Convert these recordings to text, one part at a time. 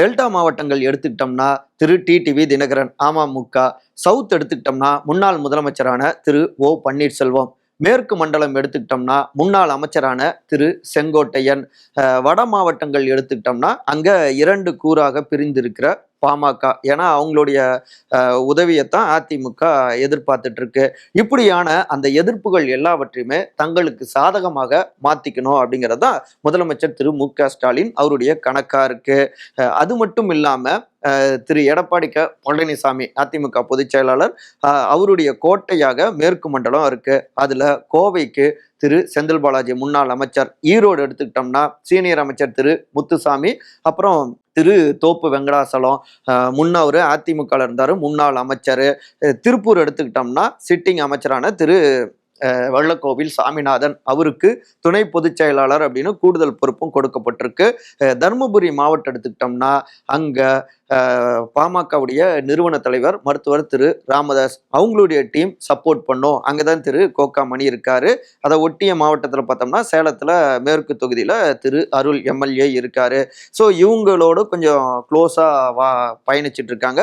Delta மாவட்டங்கள் எடுத்துக்கிட்டோம்னா திரு டிடிவி தினகரன் அமமுக. சவுத் எடுத்துக்கிட்டோம்னா முன்னாள் முதலமைச்சரான திரு ஓ பன்னீர்செல்வம். மேற்கு மண்டலம் எடுத்துக்கிட்டோம்னா முன்னாள் அமைச்சரான திரு செங்கோட்டையன். வட மாவட்டங்கள் எடுத்துக்கிட்டோம்னா அங்க இரண்டு கூறாக பிரிந்திருக்கிற பாமக. ஏன்னா அவங்களுடைய உதவியைத்தான் அதிமுக எதிர்பார்த்துட்டு இருக்கு இப்படியான அந்த எதிர்ப்புகள் எல்லாவற்றையுமே தங்களுக்கு சாதகமாக மாத்திக்கணும் அப்படிங்கிறது தான் முதலமைச்சர் திரு மு க ஸ்டாலின் அவருடைய கணக்கா இருக்கு. அது மட்டும் இல்லாம திரு எடப்பாடி க பழனிசாமி அதிமுக பொதுச் செயலாளர். அவருடைய கோட்டையாக மேற்கு மண்டலம் இருக்கு. அதுல கோவைக்கு திரு செந்தில் பாலாஜி முன்னாள் அமைச்சர் ஈரோடு எடுத்துக்கிட்டோம்னா சீனியர் அமைச்சர் திரு முத்துசாமி அப்புறம் திரு தோப்பு வெங்கடாசலம் முன்னவர் அதிமுக இருந்தார் முன்னாள் அமைச்சர். திருப்பூர் எடுத்துக்கிட்டோம்னா சிட்டிங் அமைச்சரான திரு வள்ளக்கோவில் சாமிநாதன் அவருக்கு துணை பொதுச் செயலாளர் அப்படின்னு கூடுதல் பொறுப்பும் கொடுக்கப்பட்டிருக்கு. தருமபுரி மாவட்டம் எடுத்துக்கிட்டோம்னா அங்கே பாமகவுடைய நிறுவன தலைவர் மருத்துவர் திரு ராமதாஸ் அவங்களுடைய டீம் சப்போர்ட் பண்ணும். அங்கதான் திரு கோக்காமணி இருக்காரு. அதை ஒட்டிய மாவட்டத்தில் பார்த்தோம்னா சேலத்தில் மேற்கு தொகுதியில் திரு அருள் எம்எல்ஏ இருக்காரு. ஸோ இவங்களோட கொஞ்சம் க்ளோஸாக வா பயணிச்சிட்டு இருக்காங்க.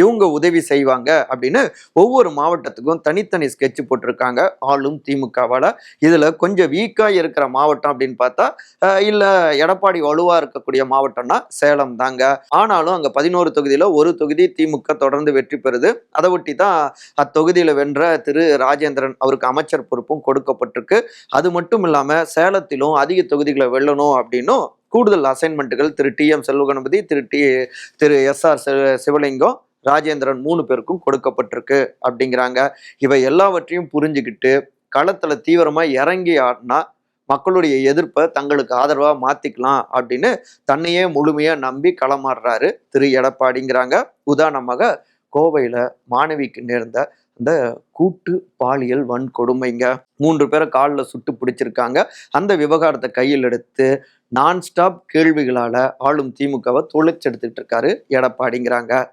இவங்க உதவி செய்வாங்க அப்படின்னு ஒவ்வொரு மாவட்டத்துக்கும் தனித்தனி ஸ்கெட்ச் போட்டிருக்காங்க. ஆளும் திமுகவால். இதில் கொஞ்சம் வீக்காக இருக்கிற மாவட்டம் அப்படின்னு பார்த்தா இல்லை எடப்பாடி வலுவாக இருக்கக்கூடிய மாவட்டம்னா சேலம் தாங்க. ஆனாலும் அங்கே பதினோரு தொகுதியில் ஒரு தொகுதி திமுக தொடர்ந்து வெற்றி பெறுது. அதை ஒட்டி தான் அத்தொகுதியில் வென்ற திரு ராஜேந்திரன் அவருக்கு அமைச்சர் பொறுப்பும் கொடுக்கப்பட்டிருக்கு. அது மட்டும் இல்லாமல் சேலத்திலும் அதிக தொகுதிகளை வெல்லணும் அப்படின்னும் கூடுதல் அசைன்மெண்ட்டுகள் திரு டி எம் செல்வகணபதி திரு டி திரு எஸ் ஆர் சிவலிங்கம் ராஜேந்திரன் மூணு பேருக்கும் கொடுக்கப்பட்டிருக்கு அப்படிங்கிறாங்க. இவை எல்லாவற்றையும் புரிஞ்சுக்கிட்டு களத்தில் தீவிரமாக இறங்கி ஆடினா மக்களுடைய எதிர்ப்பை தங்களுக்கு ஆதரவாக மாற்றிக்கலாம் அப்படின்னு தன்னையே முழுமையாக நம்பி களமாடுறாரு திரு எடப்பாடிங்கிறாங்க. உதாரணமாக கோவையில் மாணவிக்கு நேர்ந்த அந்த கூட்டு பாலியல் வன்கொடுமைங்க. மூன்று பேரை காலில் சுட்டு பிடிச்சிருக்காங்க. அந்த விவகாரத்தை கையில் எடுத்து நான் ஸ்டாப் ஆளும் திமுகவை தொலைச்செடுத்துட்டு இருக்காரு எடப்பாடிங்கிறாங்க.